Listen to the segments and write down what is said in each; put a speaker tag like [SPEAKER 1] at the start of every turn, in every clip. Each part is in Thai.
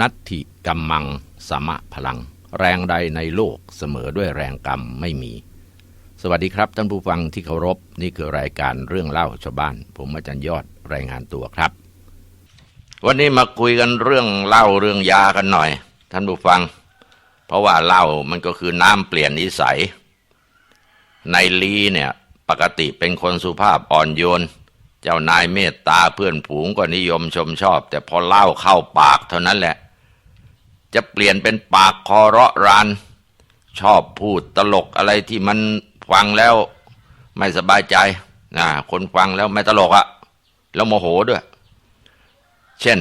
[SPEAKER 1] นัตถิกัมมังสมะพลัง แรงใดในโลกเสมอด้วยแรงกรรมไม่มี สวัสดีครับท่านผู้ฟังที่เคารพนี่คือรายการเรื่องเล่าชาวบ้าน ผมอาจารย์ยอดรายงานตัวครับ วันนี้มาคุยกันเรื่องเล่าเรื่องยากันหน่อย ท่านผู้ฟัง เพราะว่าเล่ามันก็คือน้ำเปลี่ยนนิสัย ในลีเนี่ยปกติเป็นคนสุภาพอ่อนโยนเจ้านายเมตตาเพื่อนผูงก็นิยมชมชอบ แต่พอเล่าเข้าปากเท่านั้นแหละ จะเปลี่ยนเป็นปากคอเราะราน ชอบพูดตลกอะไรที่มันฟังแล้วไม่สบายใจนะคนฟังแล้วไม่ตลกอะแล้วโมโหด้วย เช่น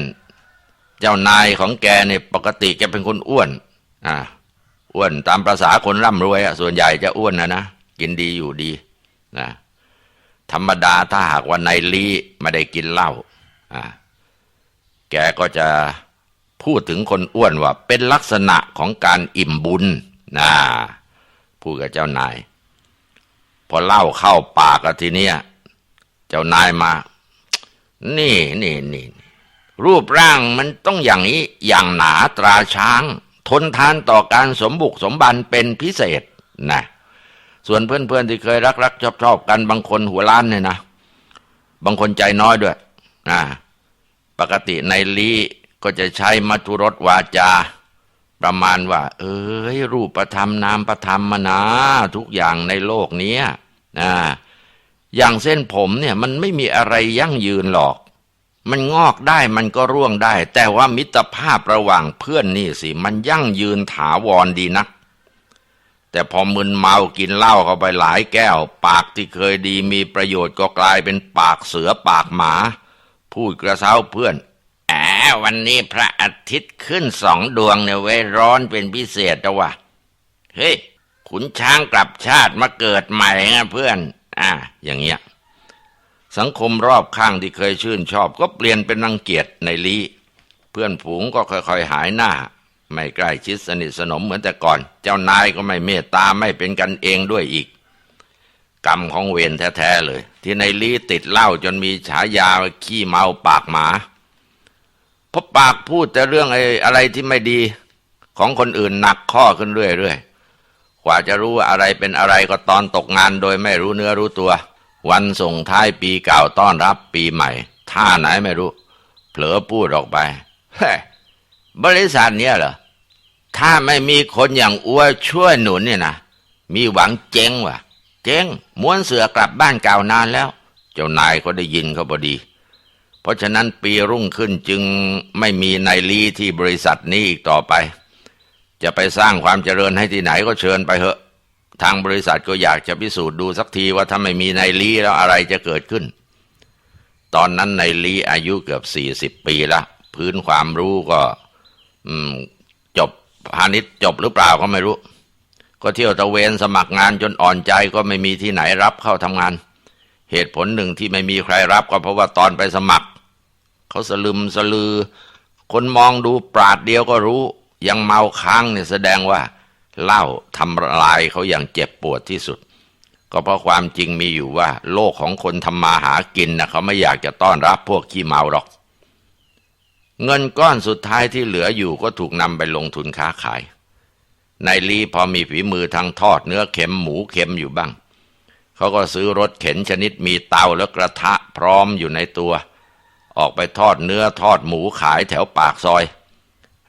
[SPEAKER 1] เจ้านายของแกเนี่ยปกติแกเป็นคนอ้วนอ่าอ้วนตามประษาคนร่ำรวยอะส่วนใหญ่จะอ้วนนะนะกินดีอยู่ดีนะธรรมดาถ้าหากว่าในลีไม่ได้กินเหล้าอ่าแกก็จะ พูดถึงคนอ้วนว่าเป็นลักษณะของการอิ่มบุญนะพูดกับเจ้านาย พอเล่าเข้าปากทีเนี้ยเจ้านายมา นี่นี่นี่รูปร่างมันต้องอย่างนี้อย่างหนาตราช้าง ทนทานต่อการสมบุกสมบันเป็นพิเศษนะส่วนเพื่อนๆที่เคยรักรักชอบชอบกันบางคนหัวล้านเนี่ยนะ บางคนใจน้อยด้วยนะปกติในลี ก็จะใช้มัทุรสวาจา ประมาณว่า เอ้ย รูปประธรรมนามประธรรมมานะทุกอย่างในโลกนี้นะอย่างเส้นผมเนี่ยมันไม่มีอะไรยั่งยืนหรอก มันงอกได้มันก็ร่วงได้ แต่ว่ามิตรภาพระหว่างเพื่อนนี่สิ มันยั่งยืนถาวรดีนัก แต่พอมึนเมากินเหล้าเข้าไปหลายแก้ว ปากที่เคยดีมีประโยชน์ก็กลายเป็นปากเสือปากหมา พูดกระเซ้าเพื่อน วันนี้พระอาทิตย์ขึ้นสองดวงเนี่ยไว้ร้อนเป็นพิเศษแต่ว่าเฮ้ยขุนช้างกลับชาติมาเกิดใหม่ไงเพื่อน อ่า อย่างเงี้ย สังคมรอบข้างที่เคยชื่นชอบ ก็เปลี่ยนเป็นรังเกียจในลีเพื่อนฝูงก็ค่อยๆหายหน้า ไม่ใกล้ชิดสนิทสนมเหมือนแต่ก่อน เจ้านายก็ไม่เมตตาไม่เป็นกันเองด้วยอีก กรรมของเวรแท้ๆเลย ที่ในลีติดเหล้าจนมีฉายาขี้เมาปากหมา เพราะปากพูดแต่เรื่องไอ้อะไรที่ไม่ดีของคนอื่นหนักข้อขึ้นเรื่อยๆกว่าจะรู้ว่าอะไรเป็นอะไรก็ตอนตกงานโดยไม่รู้เนื้อรู้ตัว วันส่งท้ายปีเก่าต้อนรับปีใหม่ ท่าไหนไม่รู้ เผลอพูดออกไปเฮ้บริษัทเนี้ยเหรอถ้าไม่มีคนอย่างอ้วช่วยหนุนเนี่ยนะมีหวังเจ๊งว่ะ เจ๊งม้วนเสือกลับบ้านเก่านานแล้ว เจ้านายก็ได้ยินเขาพอดี เพราะฉะนั้นปีรุ่งขึ้นจึงไม่มีนายลีที่บริษัทนี้อีกต่อไป จะไปสร้างความเจริญให้ที่ไหนก็เชิญไปเถอะ ทางบริษัทก็อยากจะพิสูจน์ดูสักทีว่าถ้าไม่มีนายลีแล้วอะไรจะเกิดขึ้น ตอนนั้นนายลีอายุเกือบสี่สิบปีแล้วพื้นความรู้ก็จบพาณิชย์จบหรือเปล่าก็ไม่รู้ ก็เที่ยวตะเวนสมัครงานจนอ่อนใจก็ไม่มีที่ไหนรับเข้าทำงาน เหตุผลหนึ่งที่ไม่มีใครรับก็เพราะว่าตอนไปสมัคร เขาสลึมสลือ คนมองดูปราดเดียวก็รู้ ยังเมาค้างเนี่ยแสดงว่าเหล้าทำลายเขาอย่างเจ็บปวดที่สุด ก็เพราะความจริงมีอยู่ว่า โลกของคนทำมาหากินนะเขาไม่อยากจะต้อนรับพวกขี้เมาหรอก เงินก้อนสุดท้ายที่เหลืออยู่ก็ถูกนำไปลงทุนค้าขายนายลีพอมีฝีมือทางทอดเนื้อเค็มหมูเค็มอยู่บ้าง เขาก็ซื้อรถเข็นชนิดมีเตาและกระทะพร้อมอยู่ในตัว ออกไปทอดเนื้อทอดหมูขายแถวปากซอย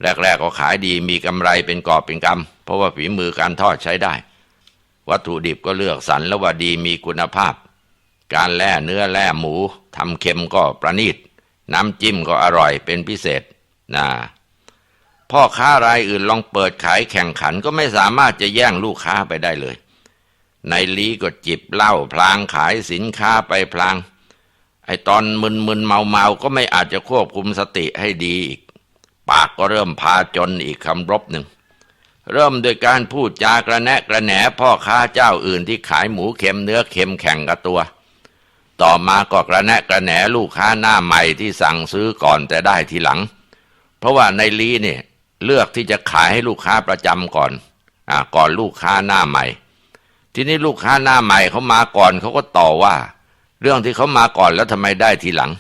[SPEAKER 1] แรกๆก็ขายดีมีกำไรเป็นกอบเป็นกำเพราะว่าฝีมือการทอดใช้ได้ วัตถุดิบก็เลือกสรรแล้วว่าดีมีคุณภาพ การแล่เนื้อแล่หมูทำเค็มก็ประณีตน้ำจิ้มก็อร่อยเป็นพิเศษนะพ่อค้ารายอื่นลองเปิดขายแข่งขันก็ไม่สามารถจะแย่งลูกค้าไปได้เลย นายลีก็จิบเหล้าพลางขายสินค้าไปพลาง ไอตอนมึนๆเมาๆก็ไม่อาจจะควบคุมสติให้ดีอีก ปากก็เริ่มพาจนอีกคำรบหนึ่ง เริ่มโดยการพูดจากระแนะกระแหนพ่อค้าเจ้าอื่นที่ขายหมูเค็มเนื้อเค็มแข่งกับตัว ต่อมาก็กระแนะกระแหนลูกค้าหน้าใหม่ที่สั่งซื้อก่อนแต่ได้ทีหลัง เพราะว่าในลีเนี่ยเลือกที่จะขายให้ลูกค้าประจำก่อน อ่าก่อนลูกค้าหน้าใหม่ ทีนี้ลูกค้าหน้าใหม่เขามาก่อนเขาก็ต่อว่า เรื่องที่เขามาก่อนแล้วทำไมได้ทีหลัง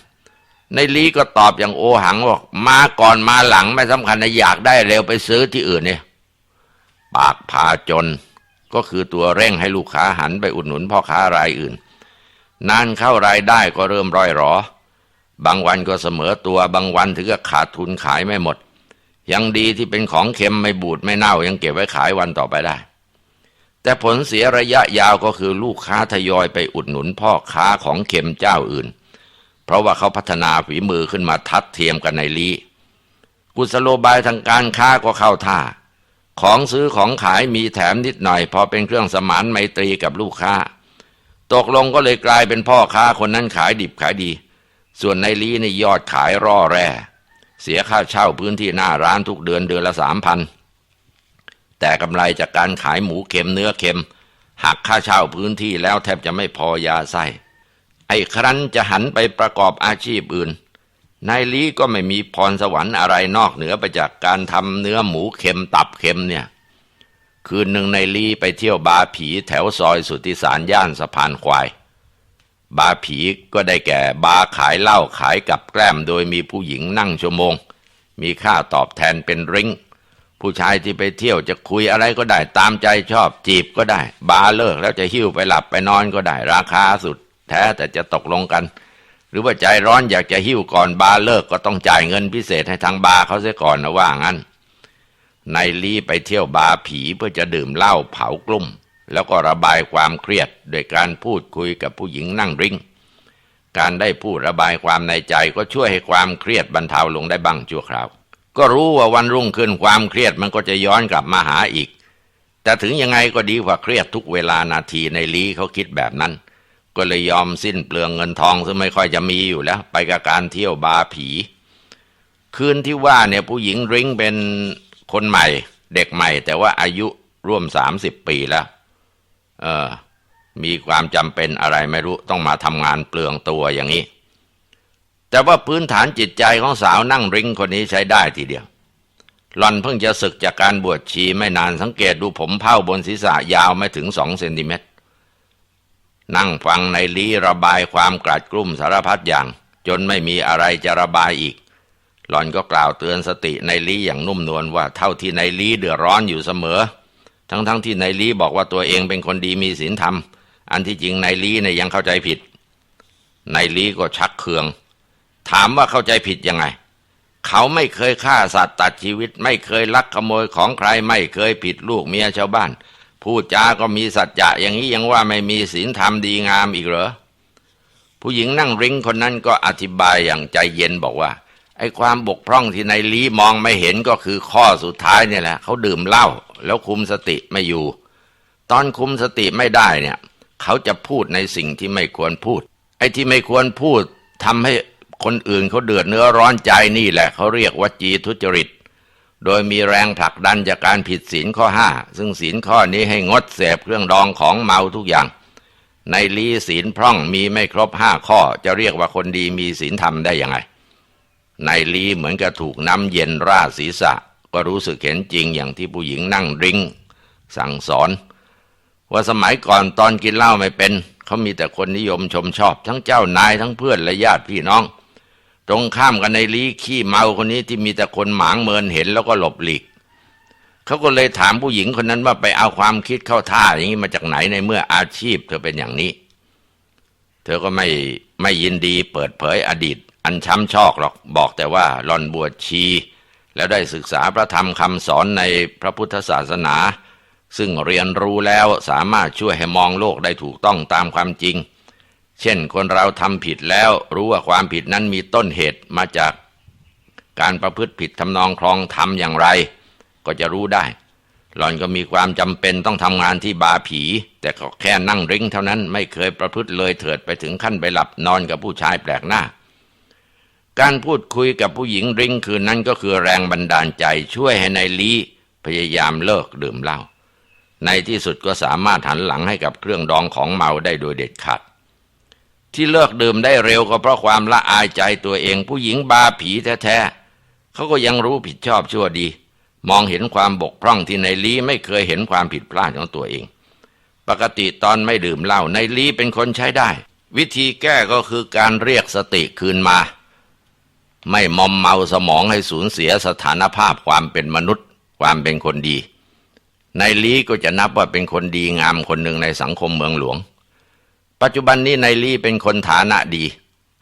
[SPEAKER 1] ในลีก็ตอบอย่างโอหังบอกมาก่อนมาหลังไม่สำคัญนะอยากได้เร็วไปซื้อที่อื่นเนี่ยปากพาจนก็คือตัวเร่งให้ลูกค้าหันไปอุดหนุนพ่อค้ารายอื่น นานเข้ารายได้ก็เริ่มร่อยหรอ บางวันก็เสมอตัวบางวันถึงกับขาดทุนขายไม่หมด ยังดีที่เป็นของเค็มไม่บูดไม่เน่ายังเก็บไว้ขายวันต่อไปได้ แต่ผลเสียระยะยาวก็คือลูกค้าทยอยไปอุดหนุนพ่อค้าของเค็มเจ้าอื่น เพราะว่าเขาพัฒนาฝีมือขึ้นมาทัดเทียมกันในลีกุศโลบายทางการค้าก็เข้าท่า ของซื้อของขายมีแถมนิดหน่อยพอเป็นเครื่องสมานไมตรีกับลูกค้า ตกลงก็เลยกลายเป็นพ่อค้าคนนั้นขายดิบขายดี ส่วนในลีในยอดขายร่อแร่ เสียค่าเช่าพื้นที่หน้าร้านทุกเดือนเดือนละสามพัน แต่กำไรจากการขายหมูเค็มเนื้อเค็ม หักค่าเช่าพื้นที่แล้วแทบจะไม่พอยาไส้ ไอ้ครั้นจะหันไปประกอบอาชีพอื่น นายลีก็ไม่มีพรสวรรค์อะไรนอกเหนือไปจากการทำเนื้อหมูเค็มตับเค็มเนี่ย คืนหนึ่งนายลีไปเที่ยวบาร์ผีแถวซอยสุทธิสารย่านสะพานควาย บาร์ผีก็ได้แก่บาร์ขายเหล้าขายกับแกล้มโดยมีผู้หญิงนั่งชั่วโมง มีค่าตอบแทนเป็นริ้ง ผู้ชายที่ไปเที่ยวจะคุยอะไรก็ได้ ตามใจชอบจีบก็ได้ บาร์เลิกแล้วจะหิ้วไปหลับไปนอนก็ได้ ราคาสุด แท้แต่จะตกลงกัน หรือว่าใจร้อนอยากจะหิ้วก่อนบาร์เลิกก็ต้องจ่ายเงินพิเศษให้ทางบาร์เขาเสียก่อนนะว่างั้นนายลีไปเที่ยวบาร์ผีเพื่อจะดื่มเหล้าเผากลุ่ม แล้วก็ระบายความเครียดโดยการพูดคุยกับผู้หญิงนั่งริ้งการได้พูดระบายความในใจก็ช่วยให้ความเครียดบรรเทาลงได้บ้างชั่วคราว ก็รู้ว่าวันรุ่งขึ้นความเครียดมันก็จะย้อนกลับมาหาอีก แต่ถึงยังไงก็ดีกว่าเครียดทุกเวลานาทีในลีเขาคิดแบบนั้น ก็เลยยอมสิ้นเปลืองเงินทองซึ่งไม่ค่อยจะมีอยู่แล้ว ไปกับการเที่ยวบาร์ผี คืนที่ว่าเนี่ยผู้หญิงริ้งเป็นคนใหม่ เด็กใหม่ แต่ว่าอายุร่วมสามสิบปีแล้ว เออ มีความจำเป็นอะไรไม่รู้ต้องมาทำงานเปลืองตัวอย่างนี้ แต่ว่าพื้นฐานจิตใจของสาวนั่งริ้งคนนี้ใช้ได้ทีเดียว หล่อนเพิ่งจะศึกจากการบวชชีไม่นานสังเกตดูผมเผ้าบนศีรษะยาวไม่ถึงสองเซนติเมตร นั่งฟังในลีระบายความกลัดกลุ้มสารพัดอย่าง จนไม่มีอะไรจะระบายอีก หล่อนก็กล่าวเตือนสติในลีอย่างนุ่มนวลว่าเท่าที่ในลีเดือดร้อนอยู่เสมอ ทั้งๆทที่ในลีบอกว่าตัวเองเป็นคนดีมีศีลธรรม อันที่จริงในลีเนี่ยยังเข้าใจผิด ในลีก็ชักเคือง ถามว่าเข้าใจผิดยังไง เขาไม่เคยฆ่าสัตว์ตัดชีวิต ไม่เคยลักขโมยของใครไม่เคยผิดลูกเมียชาวบ้าน พูดจาก็มีสัจจะอย่างนี้ยังว่าไม่มีศีลธรรมดีงามอีกเหรอผู้หญิงนั่งริ้งคนนั้นก็อธิบายอย่างใจเย็นบอกว่าไอ้ความบกพร่องที่ในลีมองไม่เห็นก็คือข้อสุดท้ายเนี่ยแหละเขาดื่มเหล้าแล้วคุมสติไม่อยู่ ตอนคุมสติไม่ได้เนี่ย เขาจะพูดในสิ่งที่ไม่ควรพูด ไอ้ที่ไม่ควรพูดทำให้ คนอื่นเขาเดือดเนื้อร้อนใจนี่แหละเขาเรียกว่าจีทุจริต โดยมีแรงผลักดันจากการผิดศีลข้อห้าซึ่งศีลข้อนี้ให้งดเสพเครื่องดองของเมาทุกอย่าง ในลีศีลพร่องมีไม่ครบห้าข้อ จะเรียกว่าคนดีมีศีลธรรมได้ยังไง ในลีเหมือนกับถูกน้ำเย็นราดศีรษะ ก็รู้สึกเห็นจริงอย่างที่ผู้หญิงนั่งริ้งสั่งสอน ว่าสมัยก่อนตอนกินเหล้าไม่เป็นเขามีแต่คนนิยมชมชอบทั้งเจ้านายทั้งเพื่อนและญาติพี่น้อง ตรงข้ามกันในลีขี้เมาคนนี้ที่มีแต่คนหมางเมินเห็นแล้วก็หลบหลีกเขาก็เลยถามผู้หญิงคนนั้นว่าไปเอาความคิดเข้าท่าอย่างนี้มาจากไหนในเมื่ออาชีพ เธอเป็นอย่างนี้ เธอก็ไม่ไม่ยินดีเปิดเผยอดีต อันช้ำชอกหรอกบอกแต่ว่าหลอนบวชชี แล้วได้ศึกษาพระธรรมคำสอนในพระพุทธศาสนา ซึ่งเรียนรู้แล้วสามารถช่วยให้มองโลกได้ถูกต้องตามความจริง เช่นคนเราทำผิดแล้วรู้ว่าความผิดนั้นมีต้นเหตุมาจากการประพฤติผิดทำนองคลองธรรมอย่างไร ก็จะรู้ได้ หล่อนก็มีความจำเป็นต้องทำงานที่บาร์ผี แต่ก็แค่นั่งริ้งเท่านั้นไม่เคยประพฤติเลยเถิดไปถึงขั้นไปหลับนอนกับผู้ชายแปลกหน้า การพูดคุยกับผู้หญิงริ้งคืนนั้นก็คือแรงบันดาลใจช่วยให้ในายลีพยายามเลิกดื่มเหล้าในที่สุดก็สามารถหันหลังให้กับเครื่องดองของเมาได้โดยเด็ดขาด ที่เลิกดื่มได้เร็วก็เพราะความละอายใจตัวเอง ผู้หญิงบาผีแท้ๆเขาก็ยังรู้ผิดชอบชั่วดี มองเห็นความบกพร่องที่ในลีไม่เคยเห็นความผิดพลาดของตัวเอง ปกติตอนไม่ดื่มเหล้าในลีเป็นคนใช้ได้ วิธีแก้ก็คือการเรียกสติคืนมา ไม่มอมเมาสมองให้สูญเสียสถานภาพความเป็นมนุษย์ ความเป็นคนดี ในลีก็จะนับว่าเป็นคนดีงามคนหนึ่งในสังคมเมืองหลวง ปัจจุบันนี้ในลีเป็นคนฐานะดี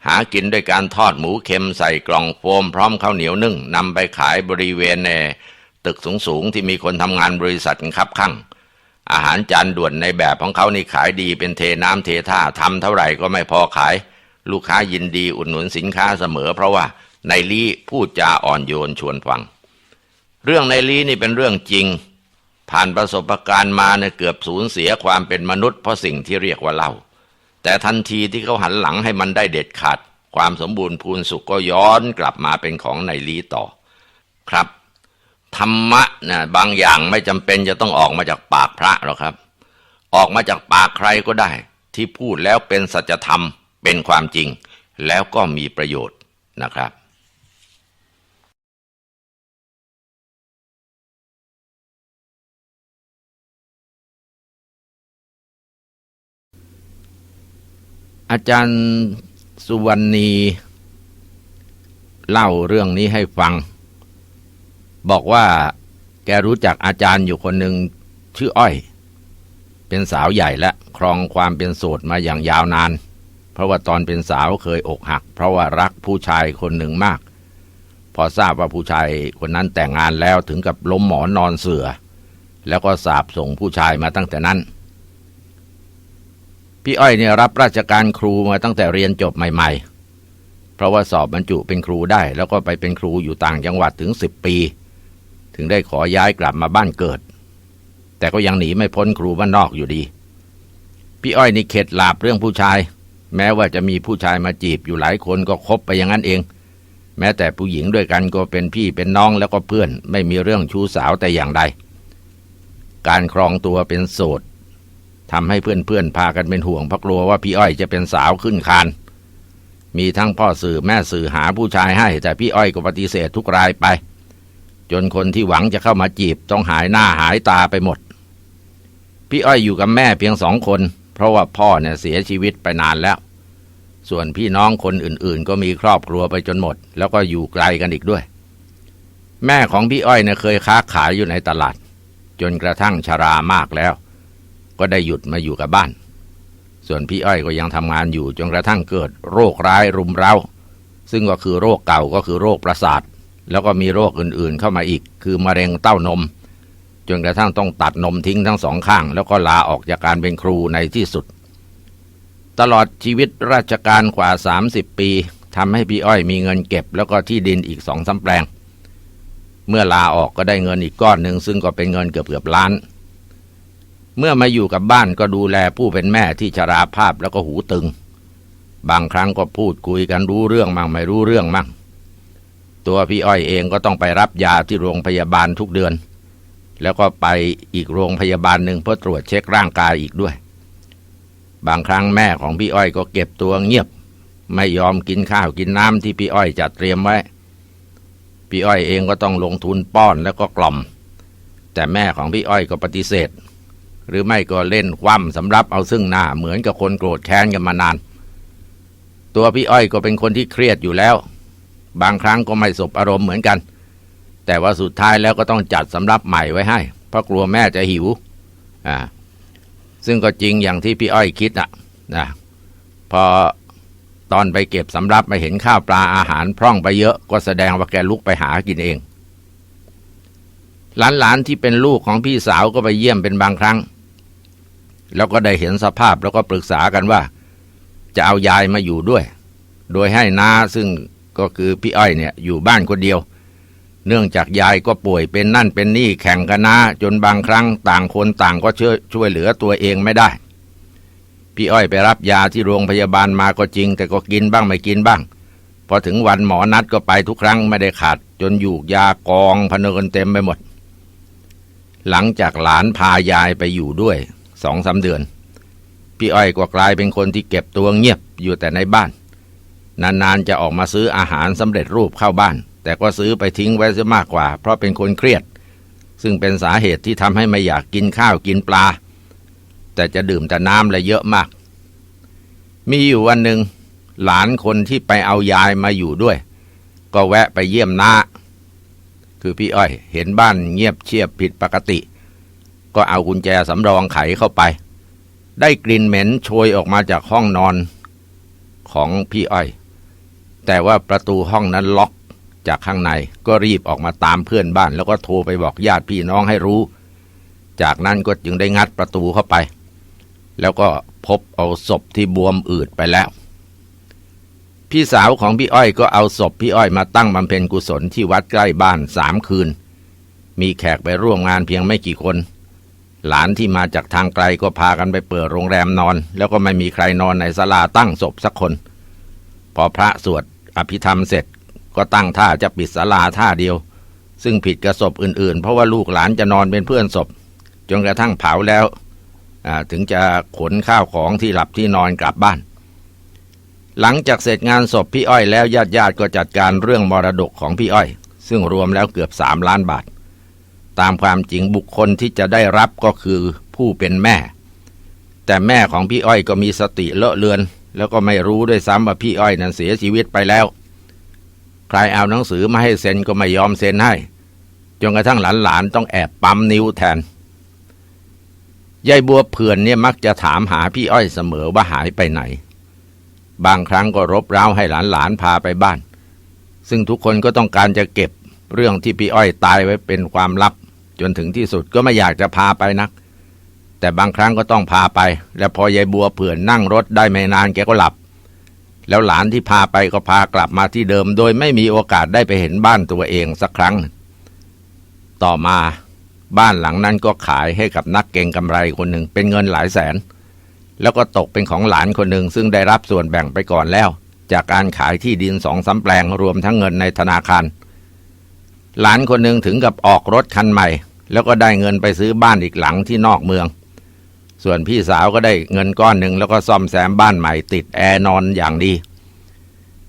[SPEAKER 1] หากินด้วยการทอดหมูเค็มใส่กล่องโฟมพร้อมข้าวเหนียวนึ่งนำไปขายบริเวณในตึกสูงๆที่มีคนทำงานบริษัทกันครับข้างอาหารจานด่วนในแบบของเขานี่ขายดีเป็นเทน้ำเทท่าทำเท่าไหร่ก็ไม่พอขาย ลูกค้ายินดีอุดหนุนสินค้าเสมอ เพราะว่าในลีพูดจาอ่อนโยนชวนฟัง เรื่องในลีนี่เป็นเรื่องจริง ผ่านประสบการณ์มาเนี่ยเกือบสูญเสียความเป็นมนุษย์เพราะสิ่งที่เรียกว่าเล่า แต่ทันทีที่เขาหันหลังให้มันได้เด็ดขาด ความสมบูรณ์พูนสุขก็ย้อนกลับมาเป็นของในลีต่อ ครับ ธรรมะนะบางอย่างไม่จำเป็นจะต้องออกมาจากปากพระหรอกครับ ออกมาจากปากใครก็ได้ ที่พูดแล้วเป็นสัจธรรมเป็นความจริง แล้วก็มีประโยชน์นะครับ อาจารย์สุวรรณีเล่าเรื่องนี้ให้ฟัง บอกว่าแกรู้จักอาจารย์อยู่คนหนึ่งชื่ออ้อย เป็นสาวใหญ่และครองความเป็นโสดมาอย่างยาวนาน เพราะว่าตอนเป็นสาวเคยอกหัก เพราะว่ารักผู้ชายคนหนึ่งมาก พอทราบว่าผู้ชายคนนั้นแต่งงานแล้วถึงกับล้มหมอนนอนเสือ แล้วก็สาบส่งผู้ชายมาตั้งแต่นั้น พี่อ้อยเนี่ยรับราชการครูมาตั้งแต่เรียนจบใหม่ ๆ เพราะว่าสอบบรรจุเป็นครูได้ แล้วก็ไปเป็นครูอยู่ต่างจังหวัดถึงสิบปี ถึงได้ขอย้ายกลับมาบ้านเกิด แต่ก็ยังหนีไม่พ้นครูบ้านนอกอยู่ดี พี่อ้อยนี่เข็ดหลาบเรื่องผู้ชาย แม้ว่าจะมีผู้ชายมาจีบอยู่หลายคนก็คบไปอย่างนั้นเอง แม้แต่ผู้หญิงด้วยกันก็เป็นพี่เป็นน้องแล้วก็เพื่อน ไม่มีเรื่องชู้สาวแต่อย่างใดการครองตัวเป็นโสด ทำให้เพื่อนๆพากันเป็นห่วงพราะกลัวว่าพี่อ้อยจะเป็นสาวขึ้นคานมีทั้งพ่อสื่อแม่สื่อหาผู้ชายให้ แต่พี่อ้อยก็ปฏิเสธทุกรายไป จนคนที่หวังจะเข้ามาจีบต้องหายหน้าหายตาไปหมด พี่อ้อยอยู่กับแม่เพียงสองคน เพราะว่าพ่อเนี่ยเสียชีวิตไปนานแล้ว ส่วนพี่น้องคนอื่นๆ ก็มีครอบครัวไปจนหมด แล้วก็อยู่ไกลกันอีกด้วย แม่ของพี่อ้อยเนี่ยเคยค้าขายอยู่ในตลาด จนกระทั่งชรามากแล้ว ก็ได้หยุดมาอยู่กับบ้าน ส่วนพี่อ้อยก็ยังทำงานอยู่จนกระทั่งเกิดโรคร้ายรุมเร้า ซึ่งก็คือโรคเก่าก็คือโรคประสาท แล้วก็มีโรคอื่นๆเข้ามาอีก คือมะเร็งเต้านม จนกระทั่งต้องตัดนมทิ้งทั้งสองข้าง แล้วก็ลาออกจากการเป็นครูในที่สุด ตลอดชีวิตราชการกว่า 30 ปีทำให้พี่อ้อยมีเงินเก็บ แล้วก็ที่ดินอีกสองสาแปลง เมื่อลาออกก็ได้เงินอีกก้อนหนึ่งซึ่งก็เป็นเงินเกือบเกือบล้าน เมื่อมาอยู่กับบ้านก็ดูแลผู้เป็นแม่ที่ชราภาพแล้วก็หูตึง บางครั้งก็พูดคุยกันรู้เรื่องมั่งไม่รู้เรื่องมั่ง ตัวพี่อ้อยเองก็ต้องไปรับยาที่โรงพยาบาลทุกเดือน แล้วก็ไปอีกโรงพยาบาลหนึ่งเพื่อตรวจเช็คร่างกายอีกด้วย บางครั้งแม่ของพี่อ้อยก็เก็บตัวเงียบ ไม่ยอมกินข้าวกินน้ำที่พี่อ้อยจัดเตรียมไว้ พี่อ้อยเองก็ต้องลงทุนป้อนแล้วก็กล่อม แต่แม่ของพี่อ้อยก็ปฏิเสธ หรือไม่ก็เล่นคว่ำสำรับเอาซึ่งหน้าเหมือนกับคนโกรธแค้นกันมานาน ตัวพี่อ้อยก็เป็นคนที่เครียดอยู่แล้ว บางครั้งก็ไม่สบอารมณ์เหมือนกัน แต่ว่าสุดท้ายแล้วก็ต้องจัดสำรับใหม่ไว้ให้ เพราะกลัวแม่จะหิวอ่าซึ่งก็จริงอย่างที่พี่อ้อยคิดอะนะพอตอนไปเก็บสำรับมาเห็นข้าวปลาอาหารพร่องไปเยอะก็แสดงว่าแกลุกไปหากินเอง หลานๆที่เป็นลูกของพี่สาวก็ไปเยี่ยมเป็นบางครั้ง แล้วก็ได้เห็นสภาพแล้วก็ปรึกษากันว่า จะเอายายมาอยู่ด้วย โดยให้น้าซึ่งก็คือพี่อ้อยเนี่ยอยู่บ้านคนเดียว เนื่องจากยายก็ป่วยเป็นนั่นเป็นนี่แข่งกันนาจนบางครั้งต่างคนต่างก็ช่วยช่วยเหลือตัวเองไม่ได้ พี่อ้อยไปรับยาที่โรงพยาบาลมาก็จริง แต่ก็กินบ้างไม่กินบ้างพอถึงวันหมอนัดก็ไปทุกครั้งไม่ได้ขาด จนอยู่ยากองพะเนินเต็มไปหมด หลังจากหลานพายายไปอยู่ด้วย สองสาเดือน พี่อ้อยก็กลายเป็นคนที่เก็บตัวเงียบอยู่แต่ในบ้าน นานๆจะออกมาซื้ออาหารสำเร็จรูปเข้าบ้าน แต่ก็ซื้อไปทิ้งไว้ซะมากกว่า เพราะเป็นคนเครียด ซึ่งเป็นสาเหตุที่ทำให้ไม่อยากกินข้าวกินปลา แต่จะดื่มแต่น้ำและเยอะมาก มีอยู่วันหนึ่งหลานคนที่ไปเอายายมาอยู่ด้วย ก็แวะไปเยี่ยมน้าคือพี่อ้อย เห็นบ้านเงียบเชียบผิดปกติ ก็เอากุญแจสำรองไขเข้าไป ได้กลิ่นเหม็นโชยออกมาจากห้องนอนของพี่อ้อย แต่ว่าประตูห้องนั้นล็อกจากข้างในก็รีบออกมาตามเพื่อนบ้าน แล้วก็โทรไปบอกญาติพี่น้องให้รู้ จากนั้นก็จึงได้งัดประตูเข้าไป แล้วก็พบเอาศพที่บวมอืดไปแล้ว พี่สาวของพี่อ้อยก็เอาศพพี่อ้อยมาตั้งบำเพ็ญกุศลที่วัดใกล้บ้านสามคืน มีแขกไปร่วมงานเพียงไม่กี่คน หลานที่มาจากทางไกลก็พากันไปเปิดโรงแรมนอน แล้วก็ไม่มีใครนอนในศาลาตั้งศพสักคน พอพระสวดอภิธรรมเสร็จก็ตั้งท่าจะปิดศาลาท่าเดียว ซึ่งผิดกับศพอื่นๆ เพราะว่าลูกหลานจะนอนเป็นเพื่อนศพ จนกระทั่งเผาแล้วถึงจะขนข้าวของที่หลับที่นอนกลับบ้าน หลังจากเสร็จงานศพพี่อ้อยแล้วญาติญาติก็จัดการเรื่องมรดกของพี่อ้อย ซึ่งรวมแล้วเกือบสามล้านบาท ตามความจริงบุคคลที่จะได้รับก็คือผู้เป็นแม่ แต่แม่ของพี่อ้อยก็มีสติเลอะเลือน แล้วก็ไม่รู้ด้วยซ้ำว่าพี่อ้อยนั้นเสียชีวิตไปแล้ว ใครเอาหนังสือมาให้เซ็นก็ไม่ยอมเซ็นให้จนกระทั่งหลานๆต้องแอบปั๊มนิ้วแทนยายบัวเผื่อนเนี่ยมักจะถามหาพี่อ้อยเสมอว่าหายไปไหน บางครั้งก็รบเร้าให้หลานๆพาไปบ้าน ซึ่งทุกคนก็ต้องการจะเก็บเรื่องที่พี่อ้อยตายไว้เป็นความลับ จนถึงที่สุดก็ไม่อยากจะพาไปนัก แต่บางครั้งก็ต้องพาไป แล้วพอยายบัวเผื่อนนั่งรถได้ไม่นานแกก็หลับ แล้วหลานที่พาไปก็พากลับมาที่เดิม โดยไม่มีโอกาสได้ไปเห็นบ้านตัวเองสักครั้ง ต่อมาบ้านหลังนั้นก็ขายให้กับนักเก่งกำไรคนหนึ่งเป็นเงินหลายแสน แล้วก็ตกเป็นของหลานคนหนึ่งซึ่งได้รับส่วนแบ่งไปก่อนแล้ว จากการขายที่ดินสองสาแปลงรวมทั้งเงินในธนาคาร หลานคนหนึ่งถึงกับออกรถคันใหม่ แล้วก็ได้เงินไปซื้อบ้านอีกหลังที่นอกเมือง ส่วนพี่สาวก็ได้เงินก้อนหนึ่งแล้วก็ซ่อมแซมบ้านใหม่ติดแอร์นอนอย่างดี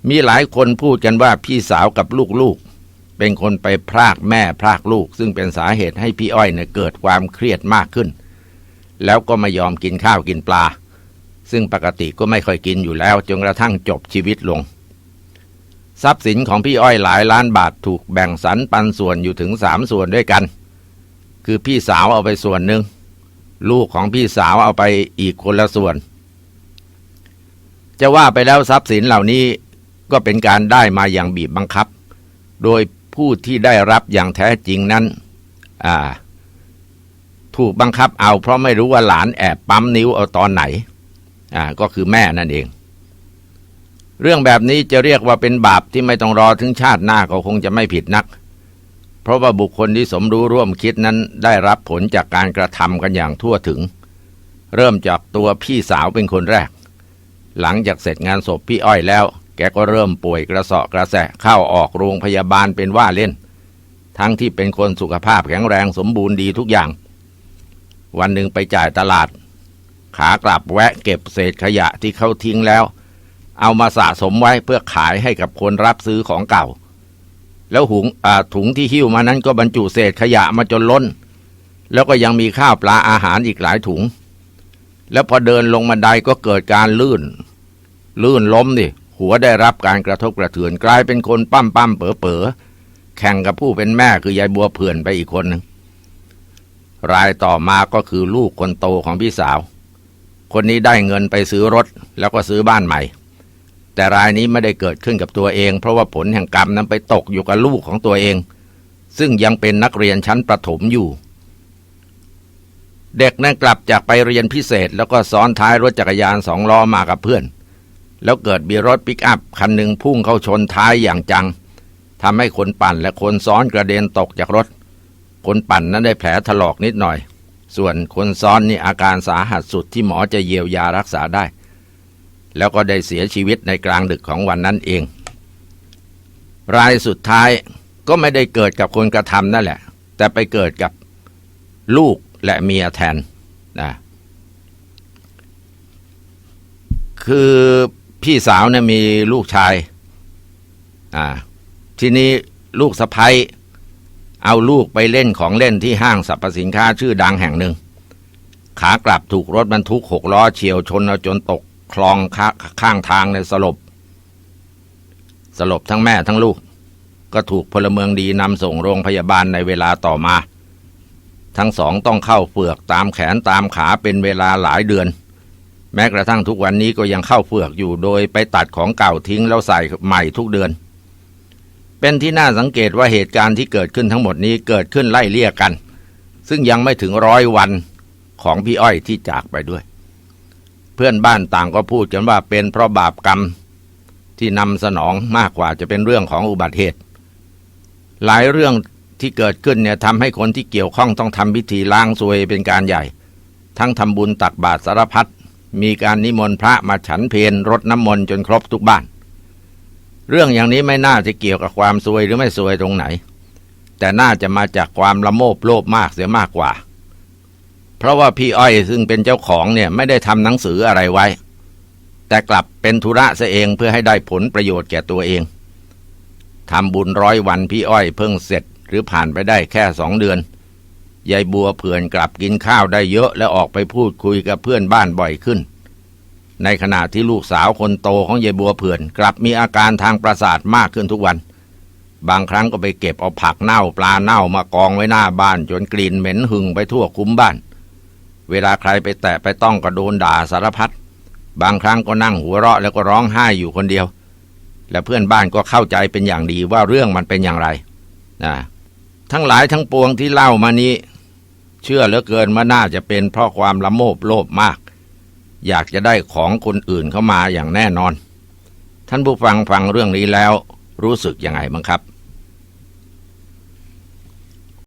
[SPEAKER 1] มีหลายคนพูดกันว่าพี่สาวกับลูกๆ เป็นคนไปพรากแม่พรากลูก ซึ่งเป็นสาเหตุให้พี่อ้อยเนี่ยเกิดความเครียดมากขึ้น แล้วก็ไม่ยอมกินข้าวกินปลา ซึ่งปกติก็ไม่ค่อยกินอยู่แล้วจนกระทั่งจบชีวิตลงทรัพย์สินของพี่อ้อยหลายล้านบาทถูกแบ่งสรรปันส่วนอยู่ถึงสามส่วนด้วยกัน คือพี่สาวเอาไปส่วนหนึ่งลูกของพี่สาวเอาไปอีกคนละส่วน จะว่าไปแล้วทรัพย์สินเหล่านี้ก็เป็นการได้มาอย่างบีบบังคับ โดยผู้ที่ได้รับอย่างแท้จริงนั้นถูกบังคับเอาเพราะไม่รู้ว่าหลานแอบปั๊มนิ้วเอาตอนไหนก็คือแม่นั่นเอง เรื่องแบบนี้จะเรียกว่าเป็นบาปที่ไม่ต้องรอถึงชาติหน้าก็คงจะไม่ผิดนัก เพราะว่าบุคคลที่สมรู้ร่วมคิดนั้นได้รับผลจากการกระทำกันอย่างทั่วถึง เริ่มจากตัวพี่สาวเป็นคนแรก หลังจากเสร็จงานศพพี่อ้อยแล้ว แกก็เริ่มป่วยกระเสาะกระแสะเข้าออกโรงพยาบาลเป็นว่าเล่น ทั้งที่เป็นคนสุขภาพแข็งแรงสมบูรณ์ดีทุกอย่าง วันหนึ่งไปจ่ายตลาด ขากลับแวะเก็บเศษขยะที่เขาทิ้งแล้ว เอามาสะสมไว้เพื่อขายให้กับคนรับซื้อของเก่า แล้วหุงถุงที่หิ้วมานั้นก็บรรจุเศษขยะมาจนล้น แล้วก็ยังมีข้าวปลาอาหารอีกหลายถุง แล้วพอเดินลงมาไดก็เกิดการลื่น ลื่นล้มดิหัวได้รับการกระทบกระเทือนกลายเป็นคนปั้มปั้มเป๋อเป๋อแข่งกับผู้เป็นแม่คือยายบัวเผื่อนไปอีกคนหนึ่งรายต่อมาก็คือลูกคนโตของพี่สาว คนนี้ได้เงินไปซื้อรถแล้วก็ซื้อบ้านใหม่ แต่รายนี้ไม่ได้เกิดขึ้นกับตัวเอง เพราะว่าผลแห่งกรรมนั้นไปตกอยู่กับลูกของตัวเอง ซึ่งยังเป็นนักเรียนชั้นประถมอยู่ เด็กนั้นกลับจากไปเรียนพิเศษ แล้วก็ซ้อนท้ายรถจักรยานสองล้อมากับเพื่อน แล้วเกิดมีรถปิกอัพคันหนึ่งพุ่งเข้าชนท้ายอย่างจังทำให้คนปั่นและคนซ้อนกระเด็นตกจากรถ คนปั่นนั้นได้แผลถลอกนิดหน่อย ส่วนคนซ้อนนี่อาการสาหัสสุดที่หมอจะเยียวยารักษาได้ แล้วก็ได้เสียชีวิตในกลางดึกของวันนั้นเอง รายสุดท้ายก็ไม่ได้เกิดกับคนกระทำนั่นแหละ แต่ไปเกิดกับลูกและเมียแทนนะคือพี่สาวเนี่ยมีลูกชายอ่าทีนี้ลูกสะพ้ยเอาลูกไปเล่นของเล่นที่ห้างสรรพสินค้าชื่อดังแห่งหนึ่ง ขากลับถูกรถบรรทุกหกล้อเฉียวชนเอาจนตก คลองข้างทางในสลบ สลบทั้งแม่ทั้งลูก ก็ถูกพลเมืองดีนำส่งโรงพยาบาลในเวลาต่อมา ทั้งสองต้องเข้าเฟือกตามแขนตามขาเป็นเวลาหลายเดือน แม้กระทั่งทุกวันนี้ก็ยังเข้าเฟือกอยู่โดยไปตัดของเก่าทิ้งแล้วใส่ใหม่ทุกเดือน เป็นที่น่าสังเกตว่าเหตุการณ์ที่เกิดขึ้นทั้งหมดนี้เกิดขึ้นไล่เลี่ยกัน ซึ่งยังไม่ถึงร้อยวันของพี่อ้อยที่จากไปด้วย พื่อนบ้านต่างก็พูดกันว่าเป็นเพราะบาปกรรม ที่นำสนองมากกว่าจะเป็นเรื่องของอุบัติเหตุ หลายเรื่องที่เกิดขึ้นเนี่ยทำให้คนที่เกี่ยวข้องต้องทำพิธีล้างซวยเป็นการใหญ่ ทั้งทำบุญตักบาตรสารพัดมีการนิมนต์พระมาฉันเพลรดน้ำมนต์จนครบทุกบ้าน เรื่องอย่างนี้ไม่น่าจะเกี่ยวกับความซวยหรือไม่ซวยตรงไหน แต่น่าจะมาจากความละโมบโลภมากเสียมากกว่า เพราะว่าพี่อ้อยซึ่งเป็นเจ้าของเนี่ยไม่ได้ทำหนังสืออะไรไว้ แต่กลับเป็นธุระซะเองเพื่อให้ได้ผลประโยชน์แก่ตัวเองทำบุญร้อยวันพี่อ้อยเพิ่งเสร็จ หรือผ่านไปได้แค่สองเดือนยายบัวเผื่อนกลับกินข้าวได้เยอะและออกไปพูดคุยกับเพื่อนบ้านบ่อยขึ้น ในขณะที่ลูกสาวคนโตของยายบัวเผื่อนกลับมีอาการทางประสาทมากขึ้นทุกวัน บางครั้งก็ไปเก็บเอาผักเน่าปลาเน่ามากองไว้หน้าบ้านจนกลิ่นเหม็นหึงไปทั่วคุ้มบ้าน เวลาใครไปแตะไปต้องก็โดนด่าสารพัดบางครั้งก็นั่งหัวเราะแล้วก็ร้องไห้อยู่คนเดียว และเพื่อนบ้านก็เข้าใจเป็นอย่างดีว่าเรื่องมันเป็นอย่างไรนะทั้งหลายทั้งปวงที่เล่ามานี้ เชื่อเหลือเกินว่าน่าจะเป็นเพราะความละโมบโลภมาก อยากจะได้ของคนอื่นเข้ามาอย่างแน่นอน ท่านผู้ฟังฟังเรื่องนี้แล้วรู้สึกยังไงบ้างครับ